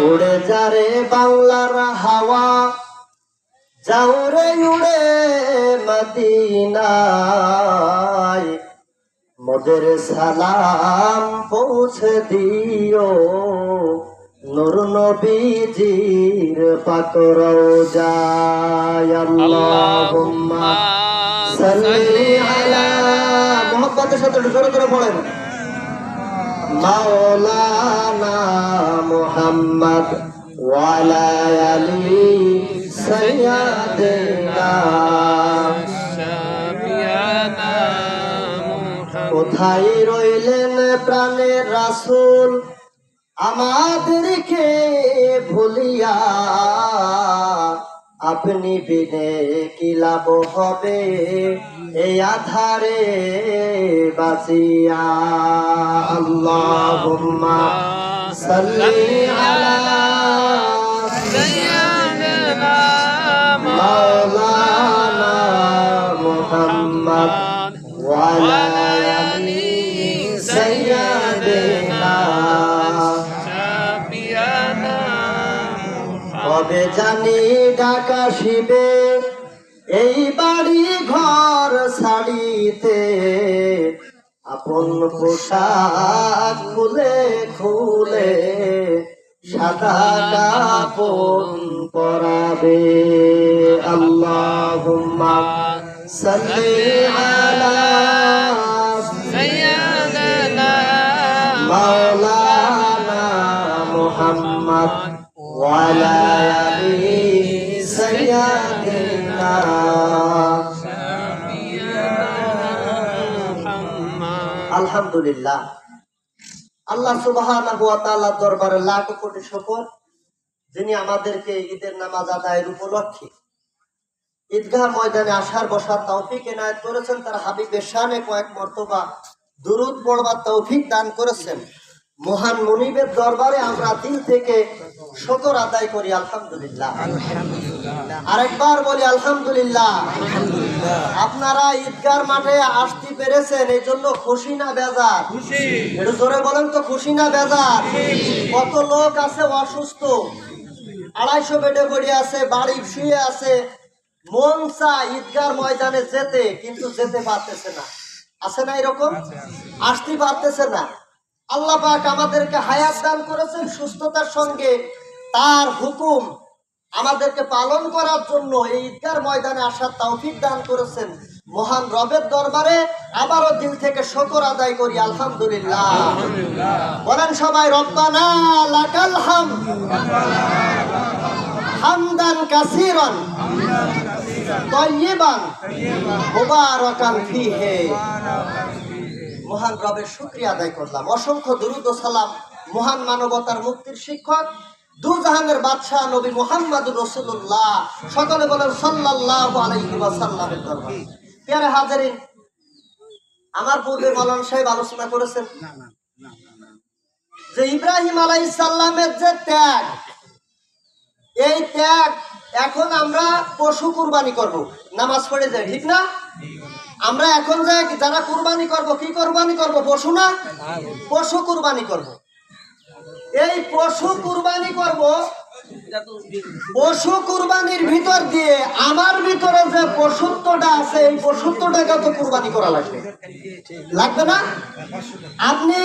উড়ে যারে বাংলার হাওয়া। যাও রে উড়ে মদিনায়। মোদের সালাম পৌঁছে দিও। নুর নবীজির পাকর যায় আল্লাহুম্মা সাল্লি আলা সাথে একটু জোরে জোরে পড়েন মাওলানা মুহাম্মদ ওয়ালা আলি সাইয়্যিদিনা কোথায় রইলেন প্রাণের রাসূল? আমাদেরকে ভুলিয়া আপনি বিনে কি লাভ হবে? এই আধারে বাসিয়া আল্লাহ সাল্লি আলা কবে জানি ঢাকা শিবে এই বাড়ি ঘর ছাড়িতে আপন পোশাক খুলে খুলে সাদা কাপড় পরাবে। আল্লাহুম্মা সাল্লি আলা আলহামদুলিল্লাহ আল্লাহ ওয়া দরবারে লাখ কোটি শুকর যিনি আমাদেরকে ঈদের নামাজ আদায়ের উপলক্ষে। ঈদগাহ ময়দানে আসার বসার তৌফিক এনায়েত করেছেন, তার হাবিবের শানে কয়েক মর্তবা দুরুদ পড়বার তৌফিক দান করেছেন। মহান মনিবের দরবারে আমরা দিল থেকে শকর আদায় করি আলহামদুলিল্লাহ। আরেকবার বলি আলহামদুলিল্লাহ। আপনারা ঈদগার মাঠে আসতে পেরেছেন এই জন্য খুশি না বেজার? একটু জোরে বলেন তো খুশি না বেজার? কত লোক আছে অসুস্থ? আড়াইশো বেডে পড়ে আছে বাড়ি শুয়ে আছে। মন চা ঈদগার ময়দানে যেতে কিন্তু যেতে পারতেছে না। আছে না এরকম? আসতে পারতেছে না। আল্লাহ পাক আমাদেরকে হায়াত দান করেছেন সুস্থতার সঙ্গে। তার হুকুম আমাদেরকে পালন করার জন্য এই ঈদগার ময়দানে আসার তৌফিক দান করেছেন মহান রবের দরবারে। আবারও দিল থেকে শকর আদায় করি, আলহামদুলিল্লাহ। বলেন সবাই, রব্বানা লাকাল হাম। হামদান কাসিরান। তয়্যিবান মুবারাকান ফিহে। মহান রবের শুক্রিয়া আদায় করলাম। অসংখ্য দুরুদ ও সালাম মহান মানবতার মুক্তির শিক্ষক দুজাহানের বাদশাহ নবী মোহাম্মদুর রসুল্লাহ সকলে বলেন সাল্লাল্লাহু আলাইহি ওয়াসাল্লামের দরবারে। পেয়ারে হাজারিন আমার পূর্বে মৌলানা সাহেব আলোচনা করেছেন। যে ইব্রাহিম আলাইহিস সালামের যে ত্যাগ এই ত্যাগ এখন আমরা পশু কুরবানি করব। নামাজ পড়ে যাই ঠিক না? আমরা এখন যে যারা কুরবানি করব, কি কুরবানি করব? পশু না? পশু কুরবানি করব। এই পশু কুরবানি করব, পশু কুরবানির ভিতর দিয়ে আমার ভিতরে যে পশুত্বটা আছে, এই পশুত্বটাকে তো কুরবানি করা লাগবে। লাগবে না? আপনি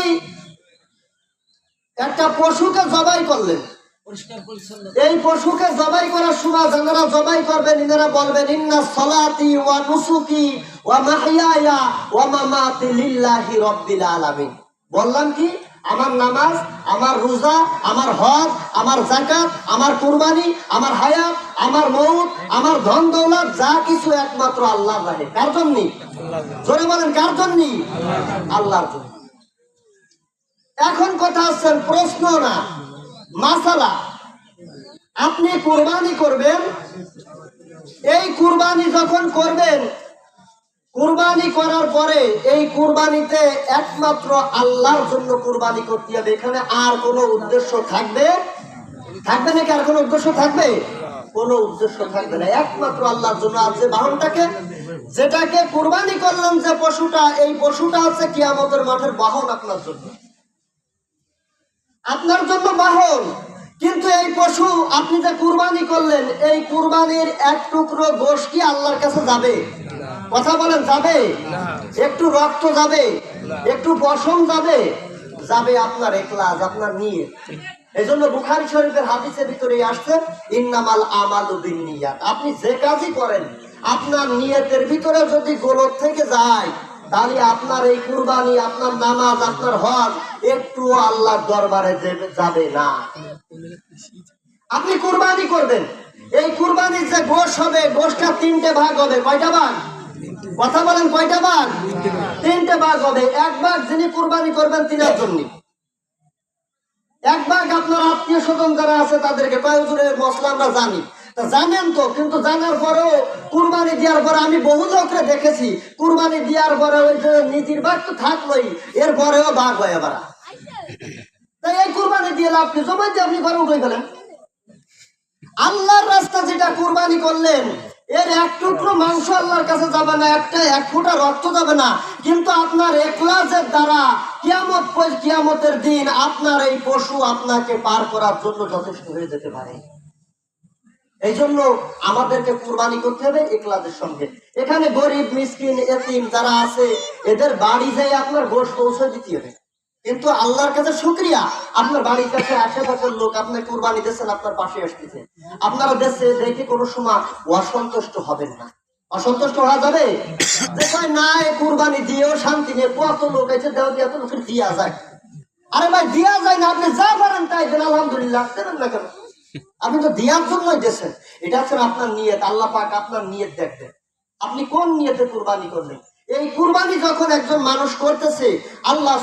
একটা পশুকে জবাই করলেন। এই পশুকে জবাই করার সময় যারা জবাই করবেন, ইনারা বলবেন, ইন্না সলাতি ওয়া নুসুকি ওয়া মাহইয়ায়া ওয়া মামাতি লিল্লাহি রাব্বিল আলামিন। বললাম কি? আমার নামাজ, আমার রোজা, আমার হজ, আমার জাকাত আমার কুরবানি, আমার হায়াত, আমার মৌত আমার ধন দৌলত, যা কিছু একমাত্র আল্লাহ জানে। কার জন্য? জোরে বলেন, কার জন্য? আল্লাহর জন্য। এখন কথা হচ্ছেন প্রশ্ন না। মাসালা, আপনি কুরবানি করবেন, এই কুরবানি যখন করবেন, কুরবানি করার পরে এই কুরবানিতে একমাত্র আল্লাহর জন্য কুরবানি করতে হবে। এখানে আর কোনো উদ্দেশ্য থাকবে? থাকবে নাকি আর কোনো উদ্দেশ্য থাকবে? কোনো উদ্দেশ্য থাকবে না। একমাত্র আল্লাহর জন্য আর যে বাহনটাকে, যেটাকে কুরবানি করলাম যে পশুটা, এই পশুটা হচ্ছে কিয়ামতের মাঠের বাহন আপনার জন্য। আপনার জন্য বাহন। কিন্তু এই পশু আপনি যে কুরবানি করলেন, এই কুরবানির এক টুকরো গোশ কি আল্লাহর কাছে যাবে? কথা বলেন, যাবে? একটু রক্ত যাবে? একটু পশম যাবে? যাবে আপনার একলাজ আপনার নিয়ে। এই জন্য বুখারি শরীফের হাদিসের ভিতরে আসছে, ইন্নামাল আমাল বিনিয়াত আপনি যে কাজই করেন, আপনার নিয়তের ভিতরে যদি গোলক থেকে যায় তাহলে আপনার এই কুরবানি, আপনার নামাজ, আপনার হজ, একটু আল্লাহর দরবারে যাবে না। আপনি কুরবানি করবেন। এই কুরবানির যে গোশ হবে, গোশটা তিনটে ভাগ হবে। কয়টা ভাগ? কথা বলেন, কয়টা ভাগ? তিনটে ভাগ হবে। এক ভাগ যিনি কুরবানি করবেন, তিনার জন্য। এক ভাগ আপনার আত্মীয় স্বজন যারা আছে, তাদেরকে কয়েকজনের মশলা আমরা জানি। জানেন তো, কিন্তু জানার পরেও কুরবানি দেওয়ার পরে আমি বহু লোকরে দেখেছি। কুরবানি দেওয়ার পরে ওই যে নিজের ভাগ তো থাকলোই এর পরেও ভাগ হয় আবার তাই এই কুরবানি দিয়ে লাভ কি জমাই আপনি ঘরে উঠে গেলেন আল্লাহর রাস্তা যেটা কুরবানি করলেন, এর এক টুকরো মাংস আল্লাহর কাছে যাবে না, একটা এক ফোঁটা রক্ত যাবে না। কিন্তু আপনার একলাসের দ্বারা কিয়ামত কিয়ামতের দিন আপনার এই পশু আপনাকে পার করার জন্য যথেষ্ট হয়ে যেতে পারে। এই জন্য আমাদেরকে কুরবানি করতে হবে একলাদের সঙ্গে। এখানে গরিব, মিসকিন, এতিম যারা আছে, এদের বাড়ি যেয়ে আপনার গোশ পৌঁছে দিতে হবে। কিন্তু আল্লাহর কাছে শুক্রিয়া, আপনার বাড়ির কাছে আশেপাশের লোক আপনার কুরবানি দিচ্ছেন আপনার পাশে আসতেছে। আপনারা দেশে দেখে কোনো সময় অসন্তুষ্ট হবেন না। অসন্তুষ্ট হওয়া যাবে? যে কয় না কুরবানি দিয়েও শান্তি নেই। কত লোক আছে দেও দিয়ে এত লোকের দিয়া যায়। আরে ভাই, দিয়া যায় না, আপনি যা পারেন তাই দেন, আলহামদুলিল্লাহ। দেবেন না কেন? আপনি তো দেওয়ার জন্যই দেশেন এটা হচ্ছে আপনার নিয়ত আল্লাহ পাক আপনার নিয়ত দেখবেন। আপনি কোন নিয়তে কুরবানি করলেন এই কুরবানি যখন একজন মানুষ করতেছে আল্লাহ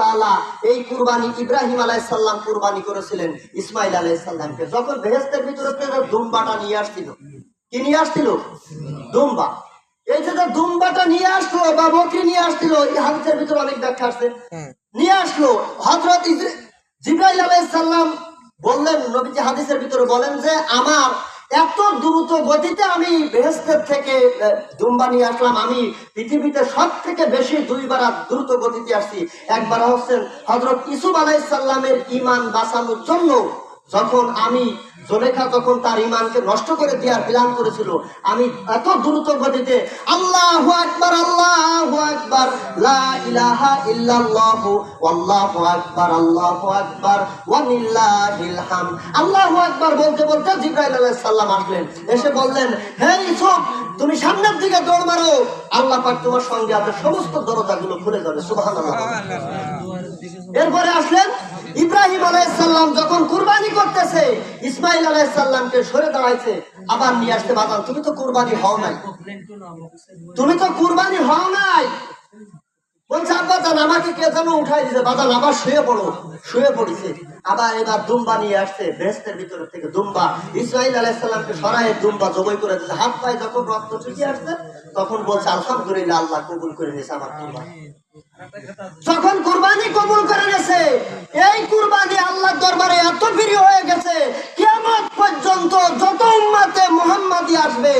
তাআলা এই কুরবানি ইব্রাহিম আলাইহিস সালাম কুরবানি করেছিলেন ইসমাইল আলাইহিস সালামকে। যখন বেহেশতের ভিতরে দুম্বাটা নিয়ে আসছিল। কি নিয়ে আসছিল? দুম্বা। এই যে দুম্বাটা নিয়ে আসলো বা বকরি নিয়ে আসছিল এই হাদিসের ভিতরে অনেক ব্যাখ্যা আসছে নিয়ে আসলো জিব্রাইল আলাইহিস সালাম বললেন, নবীজি হাদিসের ভিতরে বলেন যে, আমার এত দ্রুত গতিতে আমি বেহেস্তের থেকে দুম্বা নিয়ে আসলাম। আমি পৃথিবীতে সব থেকে বেশি দুইবার দ্রুত গতিতে আসছি। একবার হচ্ছেন হজরত ইসুফ আলাইসাল্লামের ইমান বাঁচানোর জন্য। যখন আমি জোলেখা তখন তার ইমানকে নষ্ট করে দেওয়ার প্ল্যান করেছিল আমি এত দ্রুত গতিতে আল্লাহ আকবার আল্লাহ আকবার লা ইলাহা ইল্লাল্লাহ ওয়াল্লাহু আকবার আল্লাহু আকবার ওয়া লিল্লাহিল হামদ। আল্লাহু আকবার বলতে বলতে জিবরাইল আলাইহিস সালাম আসলেন এসে বললেন হে ইউসুফ তুমি সামনের দিকে দৌড় মারো। আল্লাহ পাক তোমার সঙ্গে আছে সমস্ত দরজাগুলো খুলে যাবে সুবহানাল্লাহ। এরপরে আসলেন ইব্রাহিম আলাইসাল্লাম যখন কুরবানি করতেছে ইসমাইল আলাইসাল্লামকে সরে দাঁড়াইছে, আবার নিয়ে আসতে বাদান তুমি তো কুরবানি হও নাই। তুমি তো কুরবানি হও নাই। বলছে, আব্বা, জান, আমাকে কে যেন উঠাই দিছে? বাদান আবার শুয়ে পড়ো, শুয়ে পড়েছে। আবার এবার দুম্বা নিয়ে আসছে বেহেস্তের ভিতরে থেকে দুম্বা। ইসমাইল আলাইসাল্লামকে সরাই দুম্বা জবই করে দিচ্ছে হাত পায়ে যখন রক্ত ছুটিয়ে আসছে, তখন বলছে, আলহামদুলিল্লাহ, আল্লাহ কবুল করে নিয়েছে আমার কুরবানি যখন কুরবানি কবুল করে গেছে এই কুরবানি আল্লাহর দরবারে এত প্রিয় হয়ে গেছে, কিয়ামত পর্যন্ত যত উম্মাতে মুহাম্মাদি আসবে,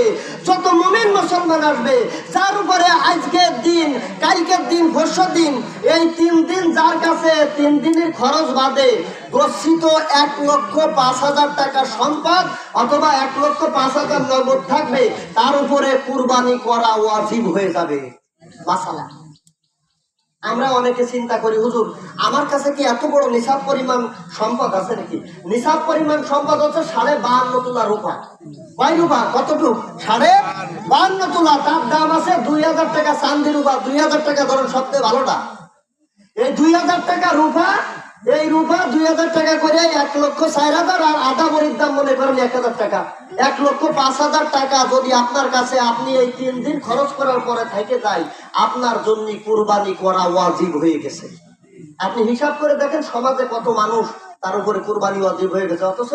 যত মুমিন মুসলমান আসবে, যার উপরে আজকের দিন, কালকের দিন পরশুর দিন, এই তিন দিন যার কাছে তিন দিনের খরচ বাদে গচ্ছিত এক লক্ষ পাঁচ হাজার টাকা সম্পদ অথবা এক লক্ষ পাঁচ হাজার নগদ থাকবে, তার উপরে কুরবানি করা ওয়াজিব হয়ে যাবে। মাসালা আমরা অনেকে চিন্তা করি, হুজুর, আমার কাছে কি এত বড় নিসাব পরিমাণ সম্পদ আছে নাকি? নিসাব পরিমাণ সম্পদ হচ্ছে সাড়ে বাহান্ন তোলা রূপা। কয় রূপা? কতটুক? সাড়ে বাহান্ন তোলা। তার দাম আছে দুই হাজার টাকা চান্দি রূপা। দুই হাজার টাকা ধরুন সবচেয়ে ভালোটা। এই দুই হাজার টাকা রূপা এই রূপা দুই হাজার টাকা করে এক লক্ষ চার হাজার আর আধা বড়ির দাম মনে করেন এক হাজার টাকা। এক লক্ষ পাঁচ হাজার টাকা যদি আপনার কাছে আপনি এই তিন দিন খরচ করার পরে থেকে যায়, আপনার জন্য কুরবানি করা ওয়াজিব হয়ে গেছে। আপনি হিসাব করে দেখেন, সমাজে কত মানুষ তার উপরে কুরবানি ওয়াজিব হয়ে গেছে। অথচ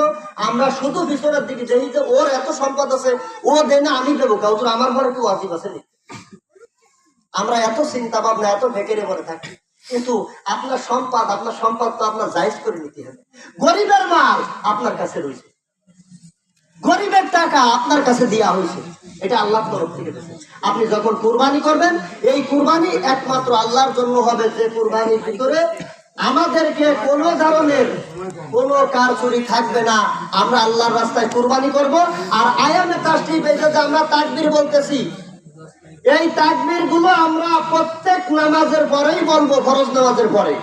আমরা শুধু পিছনের দিকে দেখি যে ওর এত সম্পদ আছে, ও দেয় না আমি দেবো কাউকে আমার ঘরে কি ওয়াজিব আছে আমরা এত চিন্তা ভাবনা এত ভেকেরে পড়ে থাকি। কিন্তু আপনার সম্পদ আপনার সম্পদ তো আপনার জায়জ করে নিতে হবে। গরিবের মাল আপনার কাছে রয়েছে। গরিবের টাকা আপনার কাছে দেওয়া হয়েছে। এটা আল্লাহর তরফ থেকে। আপনি যখন কুরবানি করবেন, এই কুরবানি একমাত্র আল্লাহর জন্য হবে যে কুরবানির ভিতরে আমাদেরকে কোনো ধরনের কোনো কারচুরি থাকবে না। আমরা আল্লাহর রাস্তায় কুরবানি করব। আর আয়ামে তাসটি বেঁচে যে আমরা তাকবীর বলতেছি এই তাকবীরগুলো আমরা প্রত্যেক নামাজের পরেই বলব ফরজ নামাজের পরে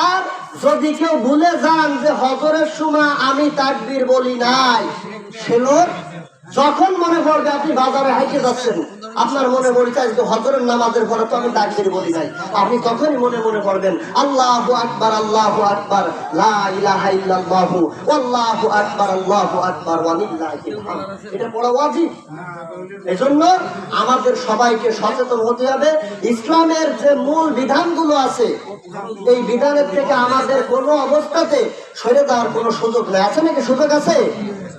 আর যদি কেউ ভুলে যান যে হজরের সময় আমি তাকবীর বলি নাই সে লোক যখন মনে পড়বে আপনি বাজারে হাইটে যাচ্ছেন। আপনার মনে মনে চাই যে হজরের নামাজের পরে তো আমি ডাকের বলি নাই। আপনি তখনই মনে মনে পড়বেন, আল্লাহ আকবার আল্লাহ আকবার, লা ইলাহা ইল্লাল্লাহু আল্লাহু আকবার আল্লাহু আকবার এটা বড় ওয়াজিব। এজন্য আমাদের সবাইকে সচেতন হতে হবে। ইসলামের যে মূল বিধানগুলো আছে এই বিধানের থেকে আমাদের কোনো অবস্থাতে সরে যাওয়ার কোনো সুযোগ নেই। আছে নাকি সুযোগ আছে?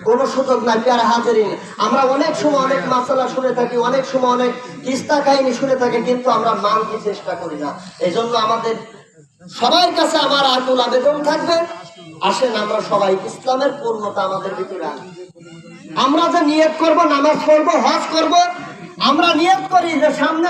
কোনো সুযোগ নাই প্যারা হাজারিন। আমরা অনেক সময় অনেক মাসালা শুনে থাকি, অনেক সময় অনেক কিস্তা কাহিনী শুনে থাকি, কিন্তু আমরা মানতে চেষ্টা করি না। এই জন্য আমাদের সবার কাছে আমার আকুল আবেদন থাকবে। আসেন আমরা সবাই ইসলামের পূর্ণতা আমাদের ভিতরে আনি। আমরা যে নিয়োগ করব, নামাজ পড়ব, হজ করব, আমরা নিয়োগ করি যে সামনে